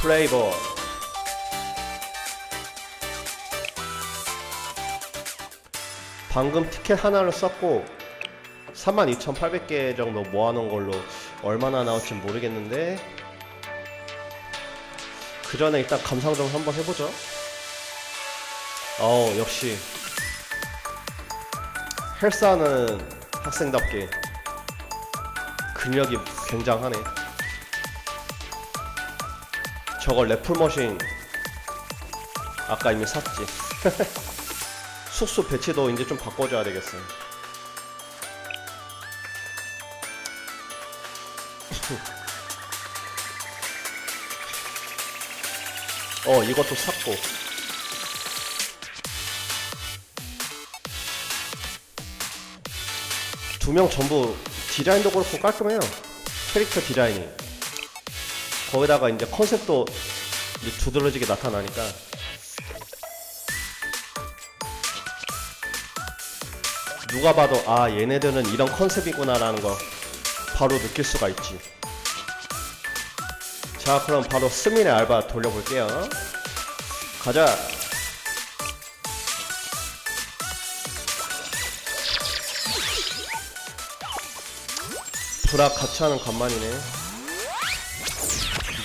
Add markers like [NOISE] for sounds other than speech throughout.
플레이버 방금 티켓 하나를 썼고 32,800개 정도 모아놓은 걸로 얼마나 나올지 모르겠는데 그 전에 일단 감상 좀 한번 해보죠. 어 역시 헬스하는 학생답게 근력이 굉장하네. 저걸 래플머신 아까 이미 샀지. [LAUGHS] 숙소 배치도 이제 좀 바꿔줘야 되겠어. [LAUGHS] 어 이것도 샀고 두 명 전부 디자인도 그렇고 깔끔해요 캐릭터 디자인이 거기다가 이제 컨셉도 이제 두드러지게 나타나니까. 누가 봐도 아 얘네들은 이런 컨셉이구나라는 거 바로 느낄 수가 있지. 자 그럼 바로 스민의 알바 돌려볼게요. 가자. 브라 같이 하는 간만이네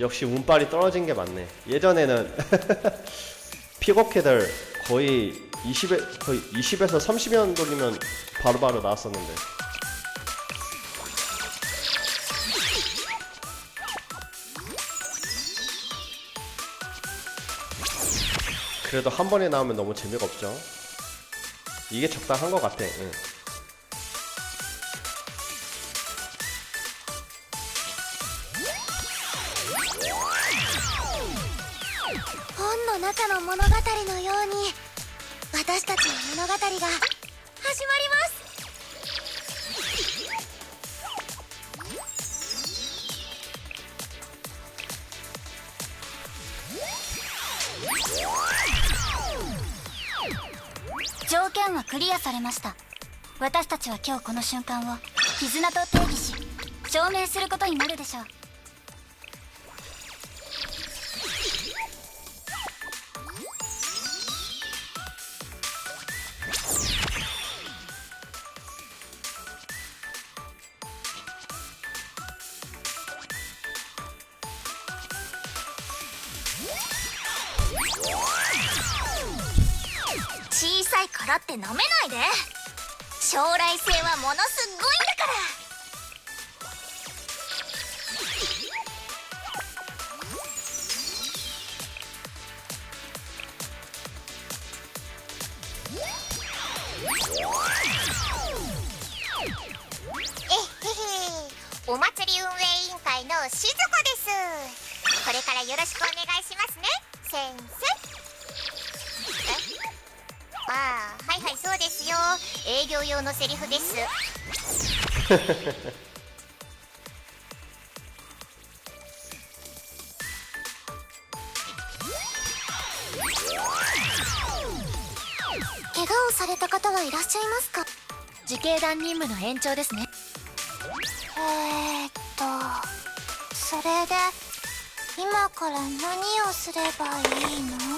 역시 운빨이 떨어진 게 많네. 예전에는 [LAUGHS] 픽업캐들 거의 20에 거의 20에서 30년 돌리면 바로 바로 나왔었는데. 그래도 한 번에 나오면 너무 재미가 없죠. 이게 적당한 것 같아. 응. ました。私たちは今日この瞬間を絆と定義し証明することになるでしょう。小さいからって舐めないで。将来性はものすごいんだから。セリフです。怪我をされた方はいらっしゃいますか？自警団任務の延長ですね。えー、っとそれで今から何をすればいいの？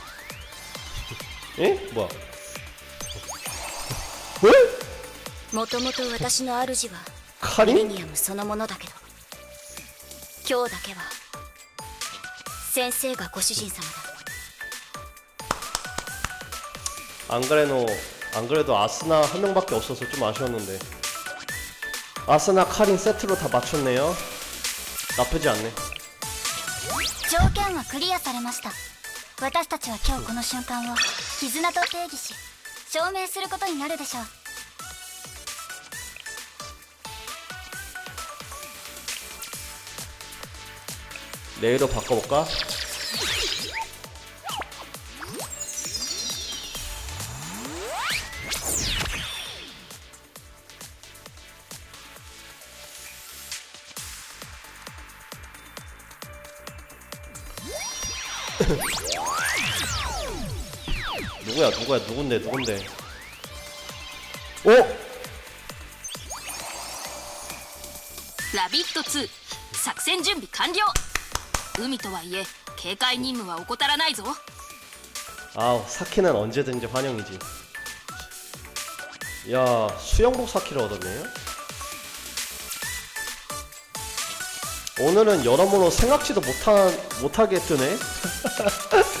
에? 뭐야? [LAUGHS] 왜? もともと私の主はミ 카린? レニアムそのものだけど今日だけは先生がご主人様だ 안 그래도 안 그래도 아스나 한 명밖에 없어서 좀 아쉬웠는데 아스나 카린 세트로 다 맞췄네요. 나쁘지 않네. 条件はクリアされました 私たちは今日この瞬間を絆と定義し証明することになるでしょう 내일로 바꿔볼까? 누구야 누구야 누군데 누군데 어? ラビット2作戦準備完了海とはいえ警戒任務は怠らないぞ 아우 사키는 언제든지 환영이지 야 수영복 사키를 얻었네요 오늘은 여러모로 생각지도 못한 못하게 뜨네 [LAUGHS]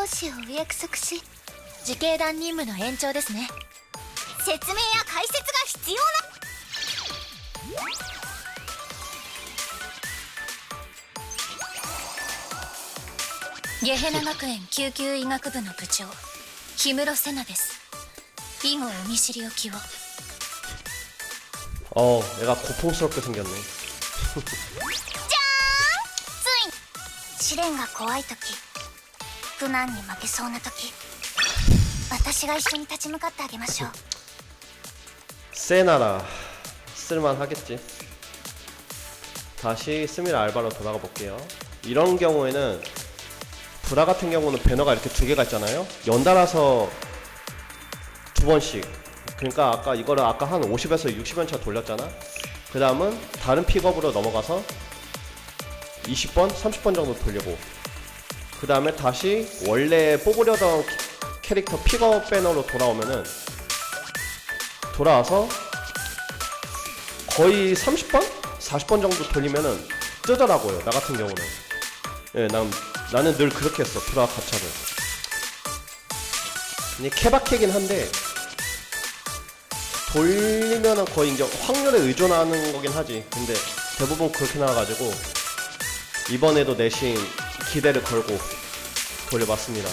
高のご奉仕をお約束し自警団任務の延長ですね説明や解説が必要なゲヘナ学園救急医学部の部長氷室瀬奈です以後お見知りおきを 어 내가 고풍스럽게 생겼네 試練が怖い時 苦難に負けそうな時私が一緒に立ち向かってあげましょう 세나라 쓸만하겠지 다시 스미라 알바로 돌아가 볼게요 이런 경우에는 브라 같은 경우는 배너가 이렇게 두 개가 있잖아요 연달아서 두 번씩 그러니까 아까 이거를 아까 한 50에서 60연차 돌렸잖아 그 다음은 다른 픽업으로 넘어가서 20번, 30번 정도 돌리고 그 다음에 다시 원래 뽑으려던 캐릭터 픽업 배너로 돌아오면은 돌아와서 거의 30번? 40번 정도 돌리면은 뜨더라고요. 나 같은 경우는. 예, 난, 나는 늘 그렇게 했어. 브라 가차를. 근데 케바케긴 한데, 돌리면은 거의 이제 확률에 의존하는 거긴 하지. 근데 대부분 그렇게 나와가지고, 이번에도 내신 기대를 걸고 돌려봤습니다.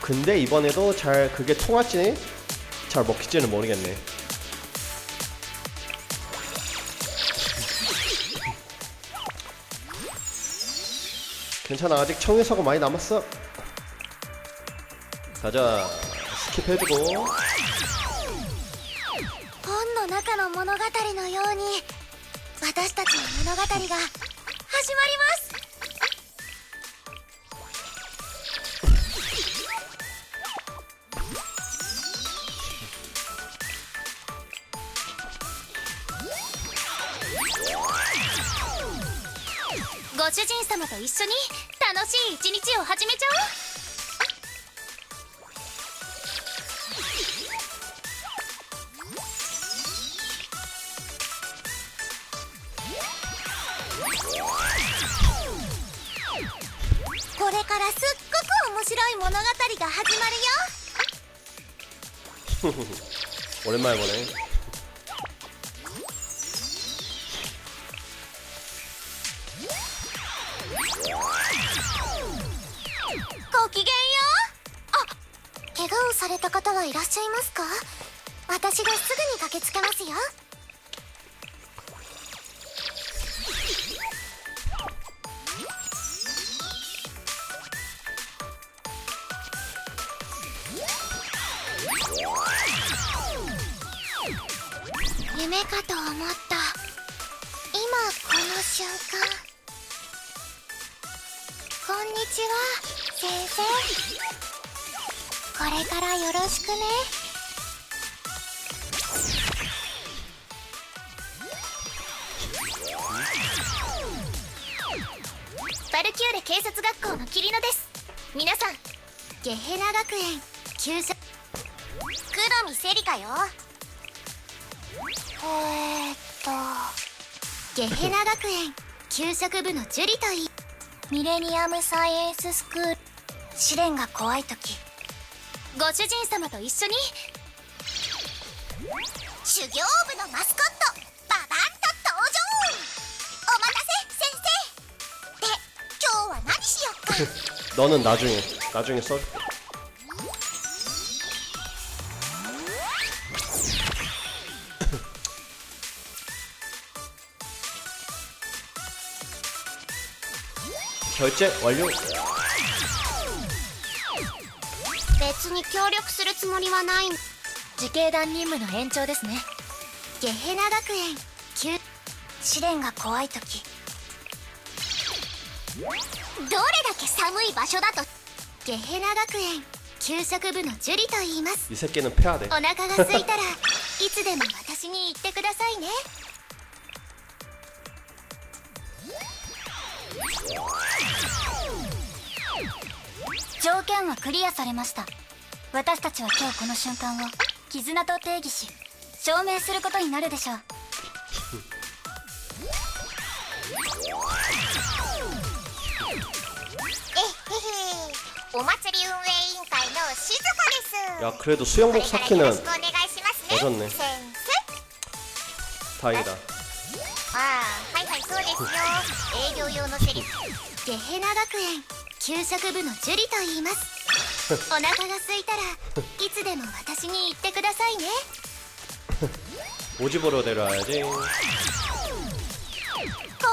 근데 이번에도 잘 그게 통할지 잘 먹힐지는 모르겠네. 괜찮아 아직 청유사고 많이 남았어. 가자 스킵해주고 本の中の物語のように私たちの物語が始まります 一緒に楽しい一日を始めちゃおう。これからすっごく面白い物語が始まるよ。[LAUGHS] 俺前もね。夢かと思った。今この瞬間。こんにちは先生。これからよろしくね。バルキューレ警察学校のキリノです。皆さんゲヘナ学園給食黒見セリカよ。えー、っとゲヘナ学園給食部のジュリといいミレニアムサイエンススクール試練が怖い時ご主人様と一緒に修行部のマスコットババンと登場お待たせ先生で今日は何しよっか 너는 나중에 나중에 써 [LAUGHS] 결제 완료. 別に協力するつもりはない自警団任務の延長ですねゲヘナ学園急試練が怖い時どれだけ寒い場所だとゲヘナ学園給食部のジュリと言います 이 새끼는 패야 돼. お腹が空いたらい[LAUGHS] つでも私に言ってくださいね 条件はクリアされました私たちは今日この瞬間を絆と定義し証明することになるでしょうえへへお祭り運営委員会の静子です 야 그래도 こ 수영복 れからよろ 사키는 しくお願いしますね 어졌네 先生 다행이다. ああはいはいそうですよ営業用のセリフゲヘナ学園 給食部のジュリと言いますお腹が空いたらいつでも私に言ってくださいね 오집으로 내려와야지. ご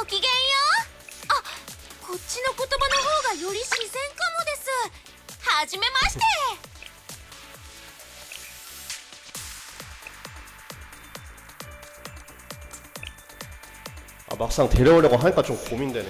きげんようあこっちの言葉の方がより自然かもですはじめまして 아 막상 데려오려고 하니까 좀 고민되네.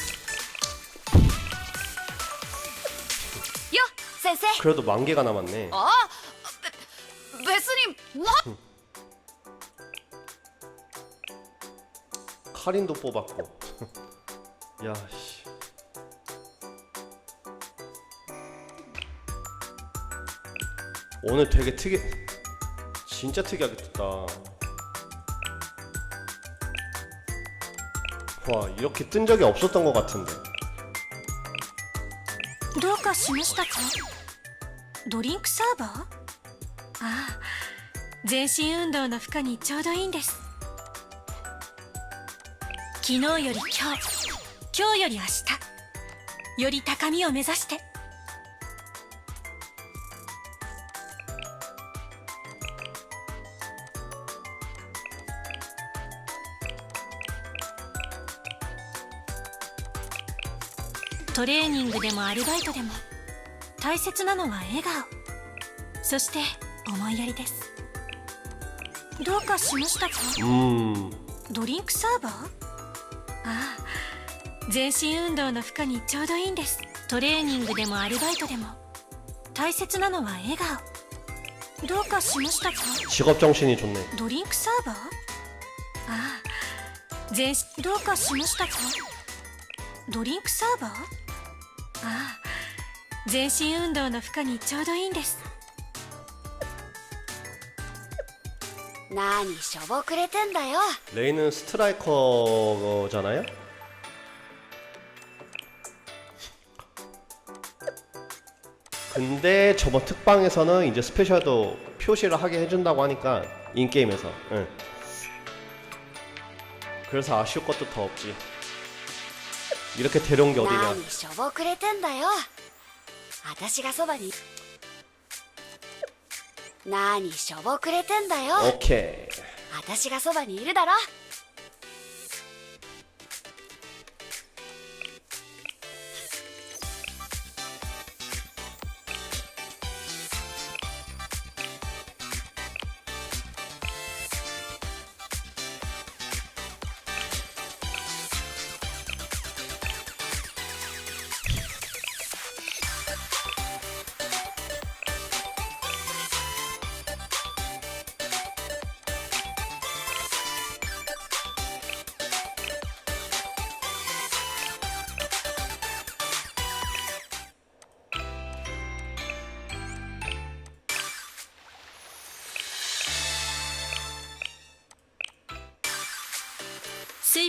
그래도 만 개가 남았네. あべ別にな 카린도 뽑았고. [LAUGHS] 야 씨. 오늘 되게 특이 진짜 특이하게 떴다. 와 이렇게 뜬 적이 없었던 것 같은데. どうかしましたか ドリンクサーバー？ああ全身運動の負荷にちょうどいいんです。昨日より今日今日より明日より高みを目指して。トレーニングでもアルバイトでも。大切なのは笑顔。そして思いやりです。どうかしましたか？ドリンクサーバー？ああ全身運動の負荷にちょうどいいんです。トレーニングでもアルバイトでも。大切なのは笑顔。どうかしましたか？ドリンクサーバー？ああ全どうかしましたか？ドリンクサーバー？ああ全身運動の負荷にちょうどいいんです何しょぼくれてんだよ 레이는 스트라이커잖아요. 근데 저번 특방에서는 이제 스페셜도 표시를 하게 해준다고 하니까 인게임에서 응. 그래서 아쉬울 것도 더 없지 이렇게 데려온 게 어디냐 何しょぼくれてんだよ 私がそばに。何しょぼくれてんだよ、okay. 私がそばにいるだろ。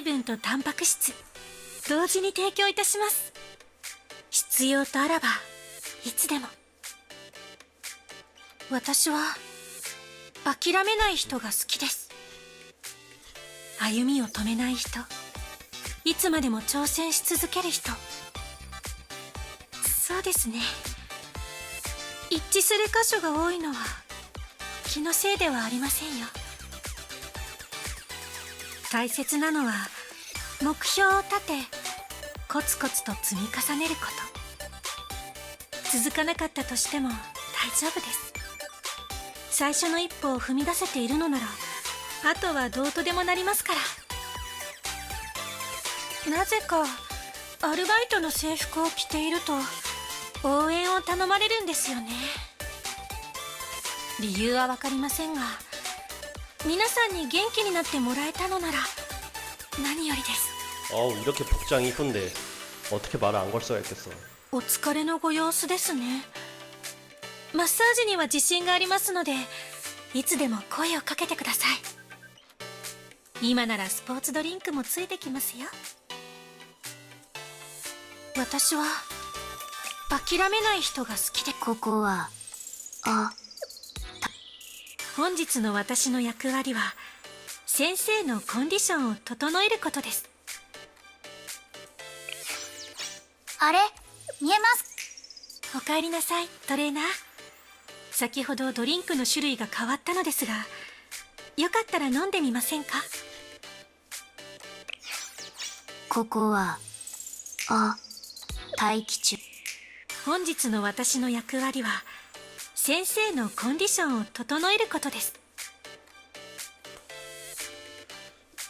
分とタンパク質。同時に提供いたします。必要とあらばいつでも。私は諦めない人が好きです。歩みを止めない人。いつまでも挑戦し続ける人。そうですね。一致する箇所が多いのは気のせいではありませんよ。大切なのは目標を立てコツコツと積み重ねること。続かなかったとしても大丈夫です。最初の一歩を踏み出せているのならあとはどうとでもなりますから。なぜかアルバイトの制服を着ていると応援を頼まれるんですよね。理由は分かりませんが皆さんに元気になってもらえたのなら何よりです 어우 이렇게 복장 이쁜데 어떻게 말을 안 걸 수가 있겠어 お疲れのご様子ですねマッサージには自信がありますのでいつでも声をかけてください今ならスポーツドリンクもついてきますよ私は諦めない人が好きでここはあ 本日の私の役割は先生のコンディションを整えることです。あれ？見えます？おかえりなさいトレーナー。先ほどドリンクの種類が変わったのですがよかったら飲んでみませんか？ここはあ待機中。本日の私の役割は 先生のコンディションを整えることです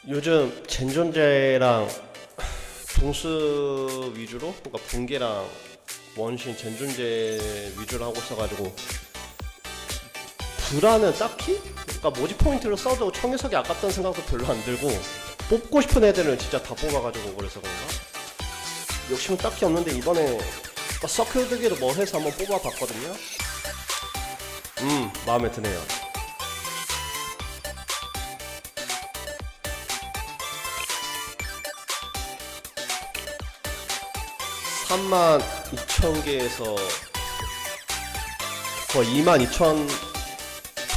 요즘 젠존제랑 동수 위주로 그러니까 붕괴랑 원신 젠존제 위주로 하고 있어가지고 불화는 딱히 그러니까 모집 포인트를 써도 청유석이 아깝다는 생각도 별로 안 들고 뽑고 싶은 애들은 진짜 다 뽑아가지고 그래서 그런가 욕심은 딱히 없는데 이번에 서클 들기로 뭐 해서 한번 뽑아봤거든요 음 마음에 드네요 3만 2천 개에서 거의 2만 2천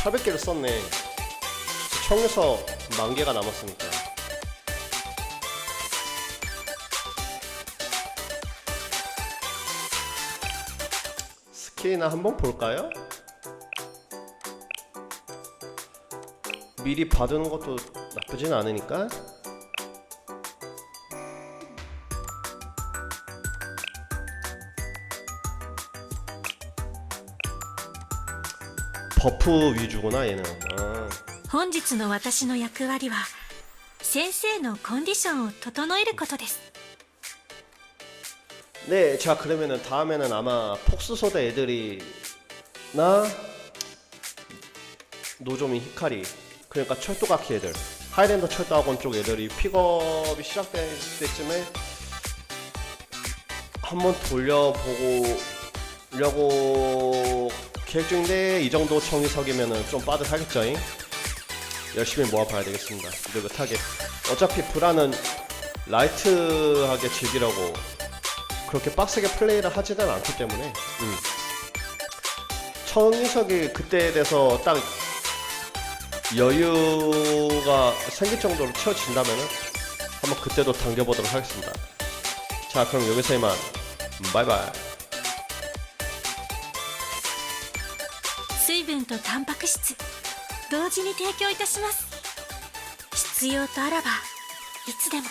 800개를 썼네. 청에서 만 개가 남았으니까. 스킬이나 한번 볼까요? 미리 봐두는 것도 나쁘진 않으니까. 버프 위주구나 얘는. 아. 本日の私の役割は先生のコンディションを整えることです 네, 자 그러면은 다음에는 아마 폭스소대 애들이 나 노조미 히카리 그러니까 철도각기 애들. 하이랜더 철도학원 쪽 애들이 픽업이 시작될 때쯤에 한번 돌려보고 려고 계획 중인데 이 정도 청이석이면은 좀 빠듯하겠죠 잉? 열심히 모아봐야 되겠습니다. 느긋하게. 어차피 브라는 라이트하게 즐기려고 그렇게 빡세게 플레이를 하지는 않기 때문에 음. 청이석이 그때에 대해서 딱 여유가 생길 정도로 채워진다면은 한번 그때도 당겨보도록 하겠습니다 자 그럼 여기서 이만 음, 바이바이 水分とタンパク質同時に提供いたします必要とあらばいつでも